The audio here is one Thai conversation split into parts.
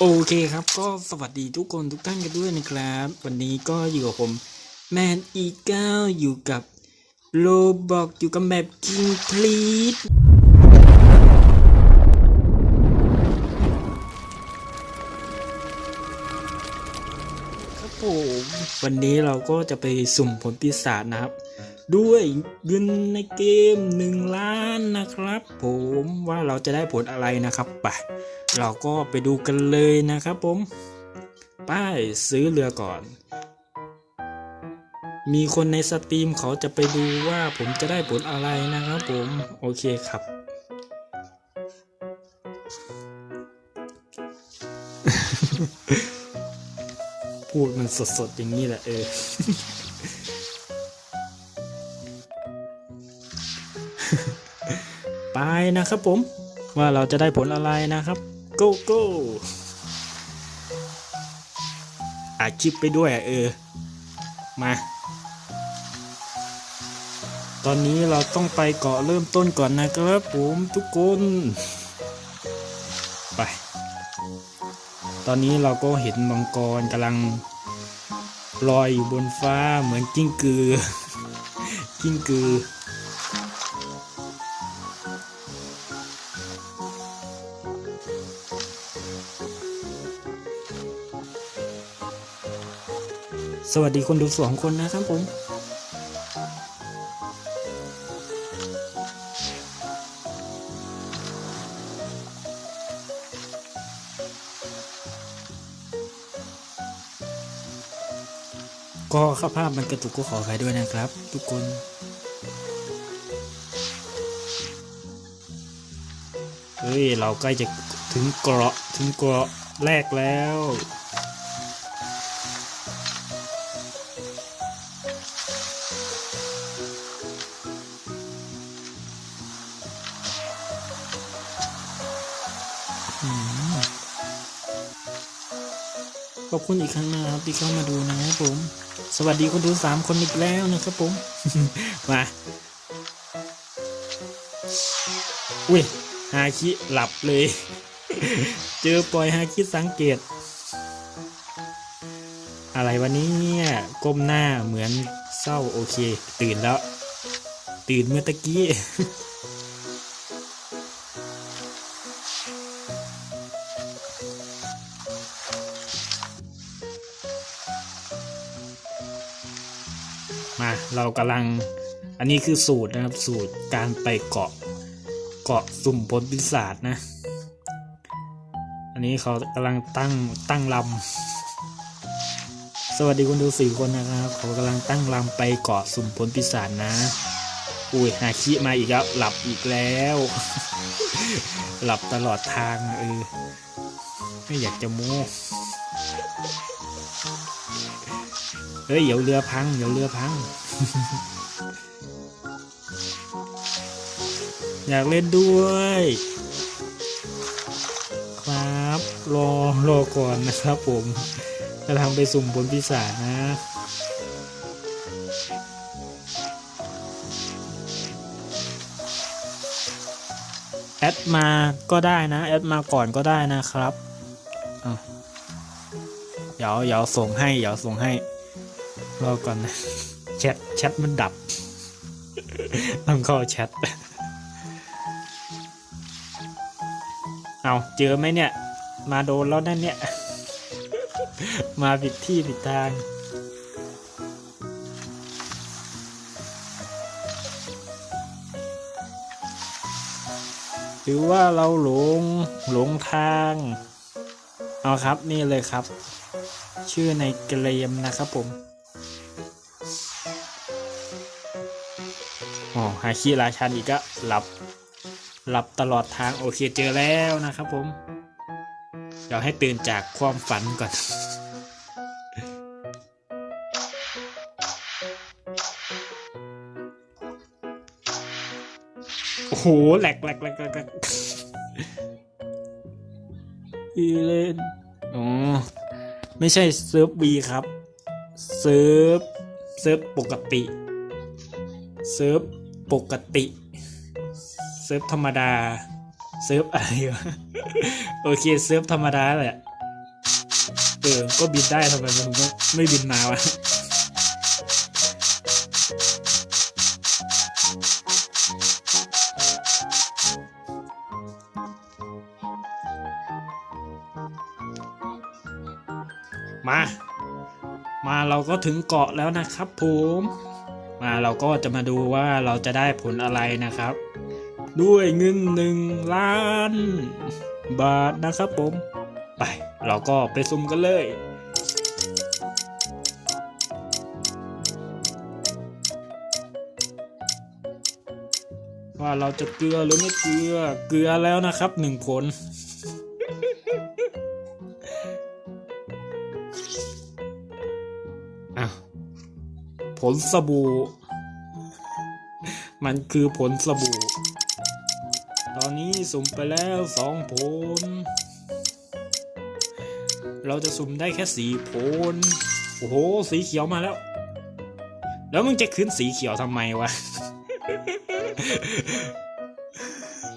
โอเคครับก็สวัสดีทุกคนทุกท่านกันด้วยนะครับ วันนี้ก็อยู่กับผมแมนอีเก้าอยู่กับโลบอกอยู่กับแมปกิงพลีทครับผมวันนี้เราก็จะไปสุ่มผลปีศาจนะครับ ด้วยเงินในเกมหนึ่งล้านนะครับ ผมว่าเราจะได้ผลอะไรนะครับไปเราก็ไปดูกันเลยนะครับผม ป้ายซื้อเรือก่อน มีคนในสตรีมเขาจะไปดูว่าผมจะได้ผลอะไรนะครับผม โอเคครับ พูดมันสดๆอย่างนี้แหละเออ ไปนะครับผมว่าเราจะได้ผลอะไรนะครับ go go อาคลิปไปด้วยเออ มา ตอนนี้เราต้องไปเกาะเริ่มต้นก่อนนะครับผมทุกคน ไป ตอนนี้เราก็เห็นมังกรกำลังลอยอยู่บนฟ้าเหมือนกิ้งกือ กิ้งกือ สวัสดีคนดูสองคนนะครับผมก็ข้าภาพมันกระตุกก็ขออภัยด้วยนะครับ ทุกคน เฮ้ย เราใกล้จะถึงเกราะถึงเกราะแรกแล้ว อบคุณอีกครั้งนะครับที่เข้ามาดูนะครับผม สวัสดีคนดูสามคนอีกแล้วนะครับผม มาอุ้ยฮาคิหลับเลย เจอปล่อยฮาคิสังเกต อะไรวันนี้เนี่ยก้มหน้าเหมือนเศร้าโอเค ตื่นแล้ว ตื่นเมื่อตะกี้ มาเรากำลังอันนี้คือสูตรนะครับสูตรการไปเกาะเกาะสุ่มผลปีศาจนะ อันนี้เขากำลังตั้งตั้งลำสวัสดีคนดูสี่คนนะครับ เขากำลังตั้งลำไปเกาะสุ่มผลปีศาจนะ อุ้ยฮาคิมาอีกแล้วหลับอีกแล้ว หลับตลอดทางเออไม่อยากจะโม้ เฮ้ยเดี๋ยวเรือพังเดี๋ยวเรือพัง อยากเล่นด้วย ครับรอรอก่อนนะครับผมจะทำไปสุ่มผลพิศาจนะแอดมาก็ได้นะ แอดมาก่อนก็ได้นะครับ เดี๋ยวเดี๋ยวส่งให้ เดี๋ยวส่งให้ รอก่อนนะแชทแชทมันดับ ต้องเข้าแชทเอาเจอไหมเนี่ย มาโดนแล้วนั่นเนี่ย มาผิดที่ผิดทางหรือว่าเราหลงหลงทาง เอาครับนี่เลยครับ ชื่อในเกมนะครับผม อ๋อหาคีราชันอีกก็หลับ หลับตลอดทางโอเคเจอแล้วนะครับผม เดี๋ยวให้ตื่นจากความฝันก่อน โอ้โหแหลกแหลกแหลกแหลกแหลกอีเลนอ๋อ ไม่ใช่เซิร์ฟบีครับ เซิร์ฟ เซิร์ฟปกติ เซิร์ฟ ปกติ เซิร์ฟธรรมดา เซิร์ฟอะไรวะโอเค เซิร์ฟธรรมดาแหละ เออ ก็บินได้ทำไมมันไม่ไม่บินมาวะมา มาเราก็ถึงเกาะแล้วนะครับผม มาเราก็จะมาดูว่าเราจะได้ผลอะไรนะครับ ด้วยเงินหนึ่งล้าน บาทนะครับผม ไป เราก็ไปซุ่มกันเลยว่าเราจะเกลือหรือไม่เกลือ เกลือแล้วนะครับหนึ่งผล ลสบู่ มันคือผลสบู่ ตอนนี้สุ่มไปแล้วสองผล เราจะสุ่มได้แค่สีผล โอ้โห สีเขียวมาแล้ว แล้วมึงจะขึ้นสีเขียวทำไมวะ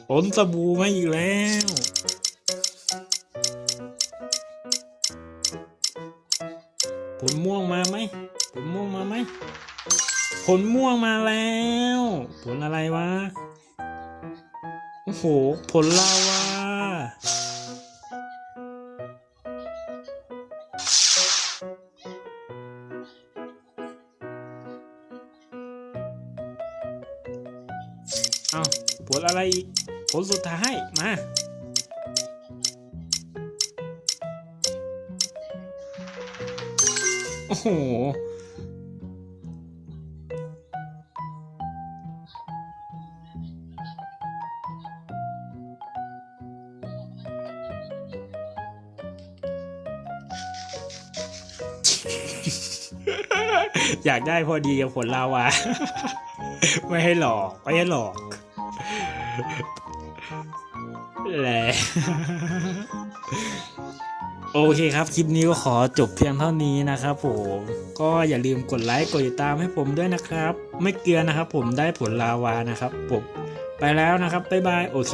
ผลสบู่มาอีกแล้วผลม่วงมาไหม ลม่วงมาไหมผลม่วงมาแล้ว ผลอะไรวะ โอ้โห ผลลาวาเอาผลอะไรอีก ผลสุดท้าย มาโอ้โห อยากได้พอดีกับผลลาวา ไม่ให้หลอก ไม่ให้หลอกแหละโอเคครับ คลิปนี้ก็ขอจบเพียงเท่านี้นะครับผม ก็อย่าลืมกดไลค์ กดติดตามให้ผมด้วยนะครับ ไม่เกลือนะครับผมได้ผลลาวานะครับผมไปแล้วนะครับ บ๊ายบาย โอเค